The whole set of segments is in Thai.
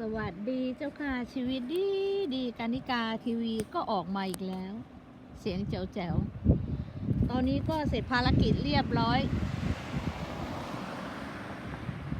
สวัสดีเจ้าค่ะชีวิตดีดีกานิกาทีวีก็ออกมาอีกแล้ว เสียงแจ๋วแจ๋วๆตอนนี้ก็เสร็จภารกิจเรียบร้อย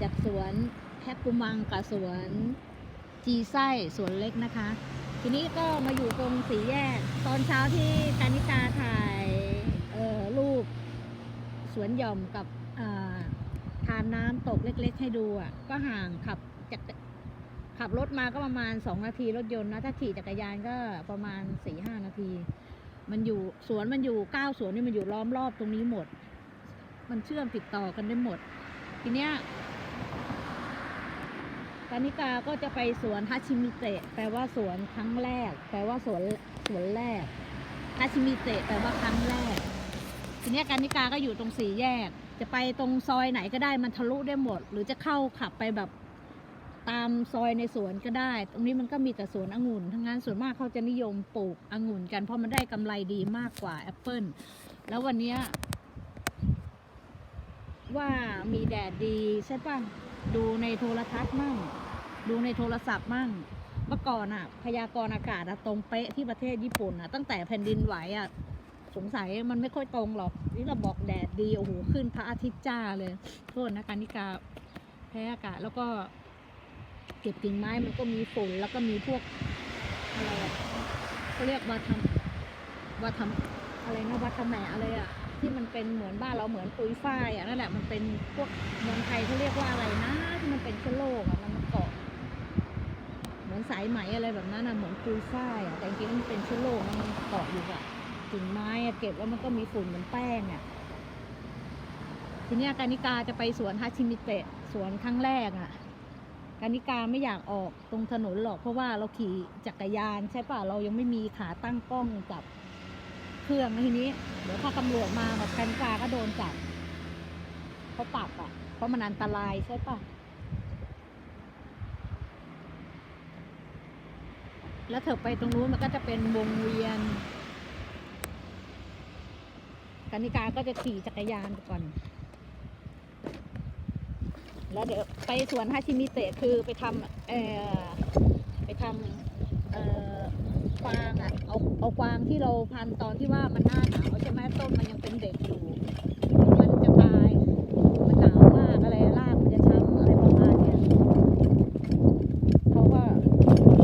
จากสวนแฮกกุมังกับสวนจีไส้สวนเล็กนะคะ ทีนี้ก็มาอยู่ตรงสีแยก ตอนเช้าที่กานิกาถ่ายเออรูปสวนหย่อมกับอ่าทานน้ำตกเล็ก ๆ ให้ดูอะก็ห่างขับ ขับรถมาก็ประมาณ 2 นาทีรถยนต์นะ ถ้าขี่จักรยานก็ประมาณ4-5นาที มันอยู่สวนมันอยู่เก้าสวนนี่มันอยู่ล้อมรอบตรงนี้หมด มันเชื่อมติดต่อกันได้หมด ทีเนี้ยกานิกาก็จะไปสวนฮาชิมิเตะแปลว่าสวนครั้งแรก แปลว่าสวนสวนแรกฮาชิมิเตะแปลว่าครั้งแรก ทีเนี้ยกานิกาก็อยู่ตรงสี่แยก จะไปตรงซอยไหนก็ได้มันทะลุได้หมด หรือจะเข้าขับไปแบบ ตามซอยในสวนก็ได้ ตรงนี้มันก็มีแต่สวนองุ่นทั้งนั้นส่วนมากเขาจะนิยมปลูกองุ่นกันเพราะมันได้กำไรดีมากกว่าแอปเปิลแล้ววันนี้ว่ามีแดดดีใช่ปะดูในโทรทัศน์มั่ง ดูในโทรศัพท์มั่งเมื่อก่อนอะพยากรณ์อากาศอะตรงเป๊ะที่ประเทศญี่ปุ่นอะตั้งแต่แผ่นดินไหวอะสงสัยมันไม่ค่อยตรงหรอก นี่เราบอกแดดดีโอ้โหขึ้นพระอาทิตย์จ้าเลย โทษนะการนิกาแพ้อากาศแล้วก็ เก็บกิ่งไม้มันก็มีฝนแล้วก็มีพวกอะไรอะเขาเรียกว่าทำว่าทำอะไรนะวัดทำแหมอะไรอะที่มันเป็นเหมือนบ้านเราเหมือนปุยฝ้ายอะนั่นแหละมันเป็นพวกเมืองไทยเขาเรียกว่าอะไรนะที่มันเป็นเชื้อโรคอะมันมาเกาะเหมือนสายไหมอะไรแบบนั้นอะเหมือนปุยฝ้ายอะแต่จริงๆมันเป็นเชื้อโรคมันเกาะอยู่อะกิ่งไม้อะเก็บแล้วมันก็มีฝุ่นเหมือนแป้งอะทีนี้การนิกาจะไปสวนฮาชิมิเตะสวนครั้งแรกอะ กานิกาไม่อยากออกตรงถนนหรอก เพราะว่าเราขี่จักรยานใช่ป่ะเรายังไม่มีขาตั้งกล้องจับเครื่องทีนี้ เดี๋ยวถ้าตำรวจมาแบบกานิกาก็โดนจับเขาปรับอะ เพราะมันอันตรายใช่ป่ะแล้วเธอไปตรงนู้นมันก็จะเป็นวงเวียนกานิกาก็จะขี่จักรยานก่อน แล้วเดี๋ยวไปสวนฮาชิมิเตะคือไปทำเอ่อไปทำเอ่อกวางอะเอาเอากวางที่เราพันตอนที่ว่ามันหน้าหนาวใช่ไหมต้นมันยังเป็นเด็กอยู่ มันจะตาย มันหนาวมากอะไรรากมันจะช้ำอะไรประมาณเนี้ยเขาก็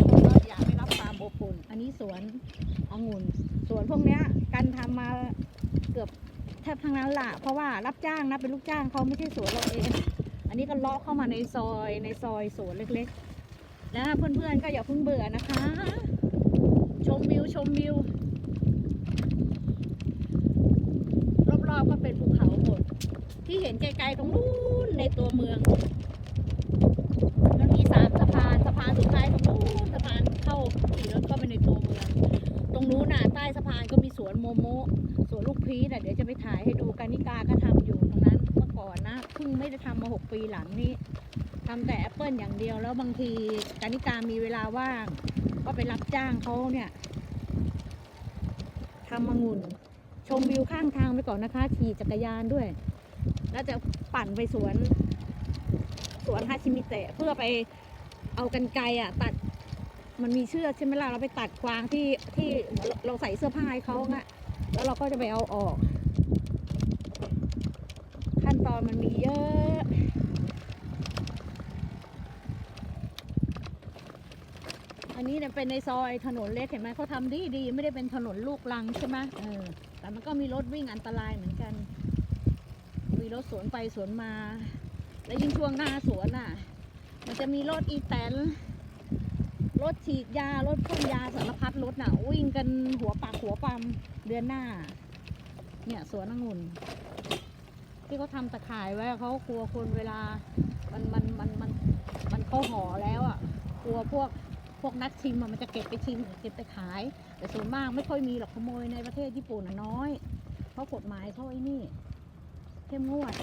เขาก็อยากได้รับความอบอุ่นอันนี้สวนองุ่นสวนพวกเนี้ยกันทำมาเกือบแทบทั้งนั้นละเพราะว่ารับจ้างนะเป็นลูกจ้างเขาไม่ใช่สวนเราเอง นนี้ก็เลาะเข้ามาในซอยในซอยสวนเล็กๆ แล้วเพื่อนๆก็อย่าเพิ่งเบื่อนะคะ ชมวิวชมวิวรอบๆก็เป็นภูเขาหมด ที่เห็นไกลๆตรงนู้นในตัวเมือง มันมีสามสะพานสะพานสุดท้ายตรงนู้นสะพานเข้าขี่รถเข้าไปในตัวเมือง ตรงนู้นน่ะใต้สะพานก็มีสวนโมโมสวนลูกพีชน่ะเดี๋ยวจะไปถ่ายให้ดูกานิกาก็ทำ หกปีหลังนี้ทำแต่แอปเปิลอย่างเดียวแล้วบางทีกานิกามีเวลาว่าง ก็ไปรับจ้างเขาเนี่ยทำมางุ่น ชมวิวข้างทางไปก่อนนะคะขี่จักรยานด้วย แล้วจะปั่นไปสวน สวนฮาชิมิเตะเพื่อไปเอากันไกรอะ ตัดมันมีเชือกใช่ไหมล่ะเราไปตัดกวางที่ที่เราใส่เสื้อผ้าให้เขาอะแล้วเราก็จะไปเอาออก ขั้นตอนมันมีเยอะ อั นี้เนี่ยเป็นในซอยถนนเล็กเห็นไหมเขาทำดีดีไม่ได้เป็นถนนลูกลังใช่ไหมเออแต่มันก็มีรถวิ่งอันตรายเหมือนกัน มีรถสวนไปสวนมา แล้วยิ่งช่วงหน้าสวนอะ มันจะมีรถอีแตนรถฉีดยารถพ่นยาสารพัดรถน่ะ วิ่งกันหัวปากหัวปั๊มเดือนหน้า เนี่ยสวนองุ่นที่เขาทำตะข่ายไว้เขากลัวคนเวลา มันมันมันมันมันเข้าห่อแล้วอะกลัวพวก พวกนักชิมมันจะเก็บไปชิมเก็บไปขาย แต่ส่วนมากไม่ค่อยมีหรอกขโมยในประเทศญี่ปุ่นน้อย เพราะกฎหมายเขาไอ้นี่ เข้มงวด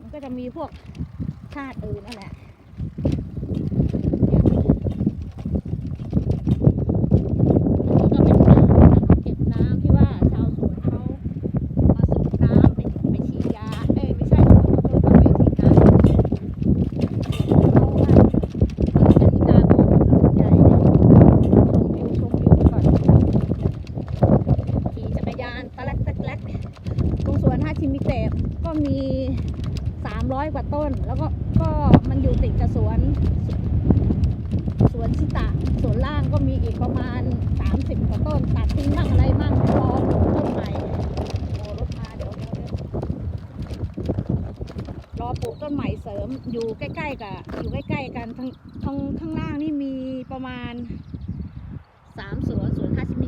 มันก็จะมีพวกชาติอื่นนั่นแหละ ชิมิเตะก็มี 300 กว่าต้น แล้วก็ก็มันอยู่ติดกับสวน สวนชิตะสวนล่างก็มีอีกประมาณ 30 กว่าต้น ตัดทิ้งบ้างอะไรบ้างรอปลูกต้นใหม่รถมาเดี๋ยวรอปลูกต้นใหม่เสริมอยู่ใกล้ๆกับอยู่ใกล้ๆกันทางทางข้างล่างนี่มีประมาณ 3 สวนสวน50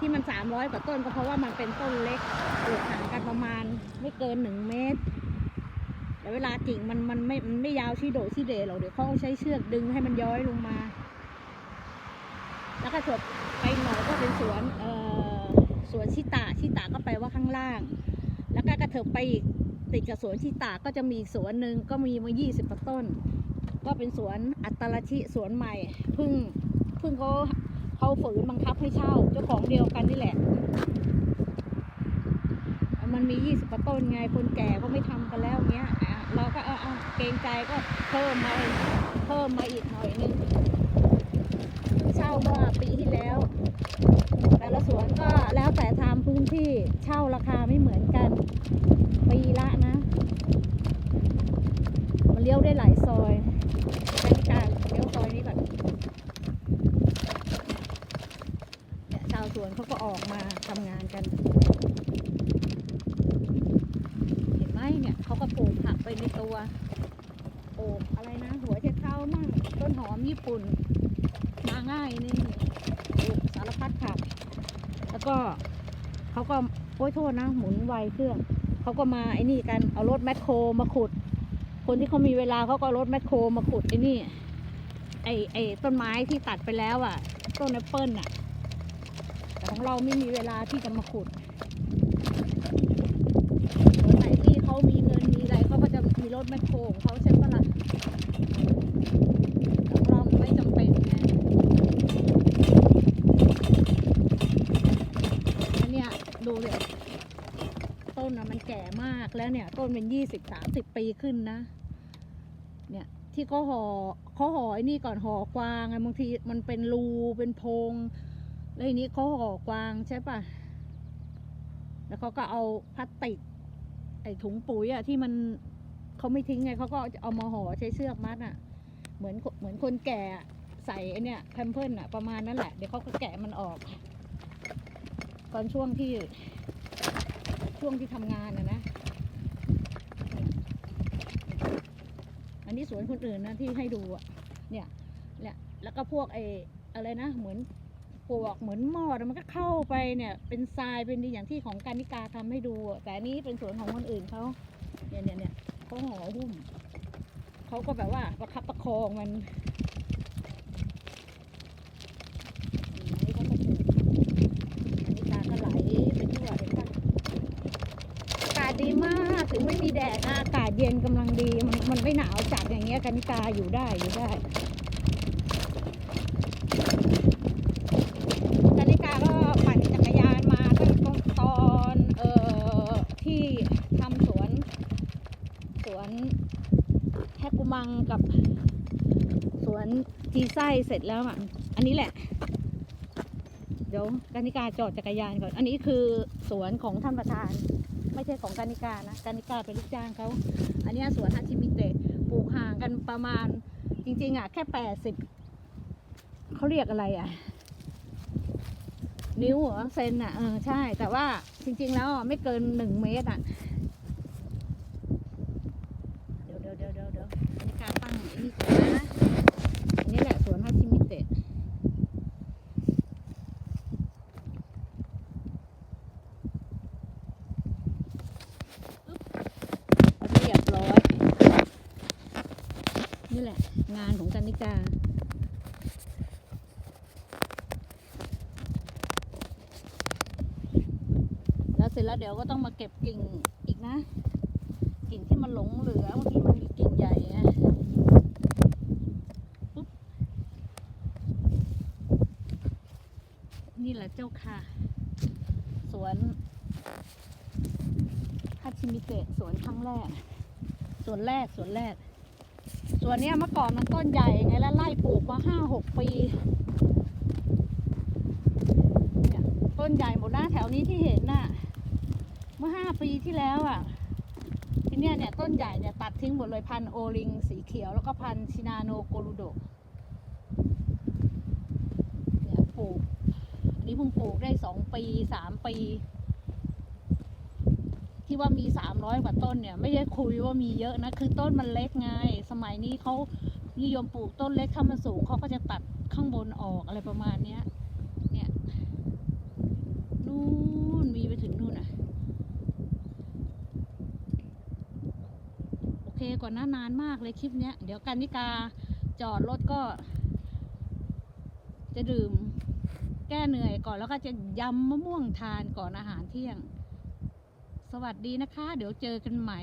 ที่มันสามร้อยกว่าต้นก็เพราะว่ามันเป็นต้นเล็กปลูกห่างกันประมาณไม่เกินหนึ่งเมตรแต่เวลากิ่งมันมันไม่มันไม่ยาวที่โดดที่เดหรอกเดี๋ยวเขาใช้เชือกดึงให้มันย้อยลงมา แล้วก็ถดไปหน่อยก็เป็นสวนเอ่อสวนชิตาชิตาก็แปลว่าข้างล่าง แล้วก็กระเถิบไปอีกติดกับสวนชิตาก็จะมีสวนหนึ่งก็มีมายี่สิบกว่าต้น ก็เป็นสวนอัตตรชิสวนใหม่เพึ่งเพึ่งเขา เขาฝืนบังคับให้เช่า เจ้าของเดียวกันนี่แหละ มันมียี่สิบกว่าต้นไงคนแก่ก็ไม่ทำกันแล้วเงี้ยเราก็เอาเอาเกรงใจก็เพิ่มมาเพิ่มมาอีกหน่อยนึงเช่าเมื่อปีที่แล้ว แต่ละสวนก็แล้วแต่ทำพื้นที่เช่าราคาไม่เหมือนกันปีละนะ มันเลี้ยวได้หลายซอยกติกาเลี้ยวซอยนี้ก่อน เนี่ยชาวสวนเขาก็ออกมาทำงานกัน เห็นไหมเนี่ยเขาก็ปลูกผักไปในตัวปลูกอะไรนะ หัวเช็ดเท้ามั่งต้นหอมญี่ปุ่น มาง่ายนี่ปลูกสารพัดผัก แล้วก็เขาก็โอ้ยโทษนะ หมุนไวเครื่องเขาก็มาไอ้นี่กันเอารถแมคโครมาขุด คนที่เขามีเวลาเขาก็รถแมคโครมาขุดไอ้นี่ไอ้ไอ้ต้นไม้ที่ตัดไปแล้วอะ ต้นแอปเปิลอะแต่ของ เราไม่มีเวลาที่จะมาขุดคนไหนที่เขามีเงินมีอะไรเขาก็จะมีรถแมคโครของเขาใช่ปะล่ะของเรามันไม่จำเป็นไงอันเนี้ยดูเลยต้นนะมันแก่มากแล้วเนี่ย ต้นเป็นยี่สิบสามสิบปีขึ้นนะ เนี่ยที่เขาห่อเขาห่อไอ้นี่ก่อนห่อกวางไงบางทีมันเป็นรูเป็นโพรง แล้วทีนี้เขาห่อกวางใช่ปะแล้วเขาก็เอาพลาสติก ไอ้ถุงปุ๋ยอะที่มันเขาไม่ทิ้งไงเขาก็เอามาห่อใช้เชือกมัดอะเหมือนเหมือนคนแก่ใส่ไอเนี่ยแพมเพิร์อะประมาณนั้นแหละ เดี๋ยวเขาก็แกะมันออก ตอนช่วงที่ช่วงที่ทำงานอะนะ อันนี้สวนคนอื่นนะที่ให้ดูอะเนี่ยเนี่ยแล้วก็พวกไอ้อะไรนะ เหมือน ปลวกเหมือนหม้อแล้วมันก็เข้าไปเนี่ยเป็นทรายเป็นดีอย่างที่ของการนิกาทำให้ดู แต่นี้เป็นสวนของคนอื่นเขาเนี่ยเนี่ยเนี่ยเขาห่อหุ้มเขาก็แบบว่าประคับประคองมันอืมอันนี้เขาก็ไหลไปทั่วเห็นปะอากาศดีมากถึงไม่มีแดดอากาศเย็นกำลังดีมันมันไม่หนาวจัดอย่างเงี้ยกานิกาอยู่ได้อยู่ได้ กานิกาก็ปั่นจักรยานมาตั้งตตอนเอ่อที่ทำสวน สวน แฮกุมังกับสวนจีไส้เสร็จแล้วอะ อันนี้แหละ เดี๋ยวกานิกาจอดจักรยานก่อน อันนี้คือสวนของท่านประธาน ไม่ใช่ของกานิกานะกานิกาเป็นลูกจ้างเขา อันนี้สวนฮาชิมิเตะปลูกห่างกันประมาณจริง ๆ อะ แค่แปดสิบเขาเรียกอะไรอะ นิ้วเหรอเซนอะเออใช่ แต่ว่าจริง ๆ แล้วไม่เกินหนึ่งเมตรอะ เดี๋ยวเดี๋ยวเดี๋ยวเดี๋ยวเดี๋ยวอันนี้การตั้งอั นนี้ก่อนะอันนี้แหละสวนฮาชิมิเตะเรียบร้อย นี่แหละ งานของกันนิกาแล้วเสร็จแล้วเดี๋ยวก็ต้องมาเก็บกิ่งอีกนะ กิ่งที่มันหลงเหลือบางทีมันมีกิ่งใหญ่ไงปุ๊บนี่แหละเจ้าค่ะ สวนคาชิมิเตะสวนครั้งแรก สวนแรกสวนแรก สวนเนี้ยเมื่อก่อนมันต้นใหญ่ไงแล้วไล่ปลูกมาห้าหกปีต้นใหญ่หมดนะแถวนี้ที่เห็นน่ะ เมื่อห้าปีที่แล้วอะทีเนี้ยเนี่ยต้นใหญ่เนี่ยตัดทิ้งหมดเลยพันโอริงสีเขียวแล้วก็พันชินาโนโกรุโด ปลูก อันนี้เพิ่งปลูกได้สองปีสามปี ที่ว่ามีสามร้อยกว่าต้นเนี่ย ไม่ได้คุยว่ามีเยอะนะ คือต้นมันเล็กไง สมัยนี้เขานิยมปลูกต้นเล็กถ้ามันสูงเขาก็จะตัดข้างบนออกอะไรประมาณเนี้ย เนี่ยนู่นมีไปถึงนู่นอะ โอเคก่อนหน้านานมากเลยคลิปเนี้ย เดี๋ยวกันนิกาจอดรถก็จะดื่ม แก้เหนื่อยก่อนแล้วก็จะยำมะม่วงทานก่อนอาหารเที่ยง สวัสดีนะคะ เดี๋ยวเจอกันใหม่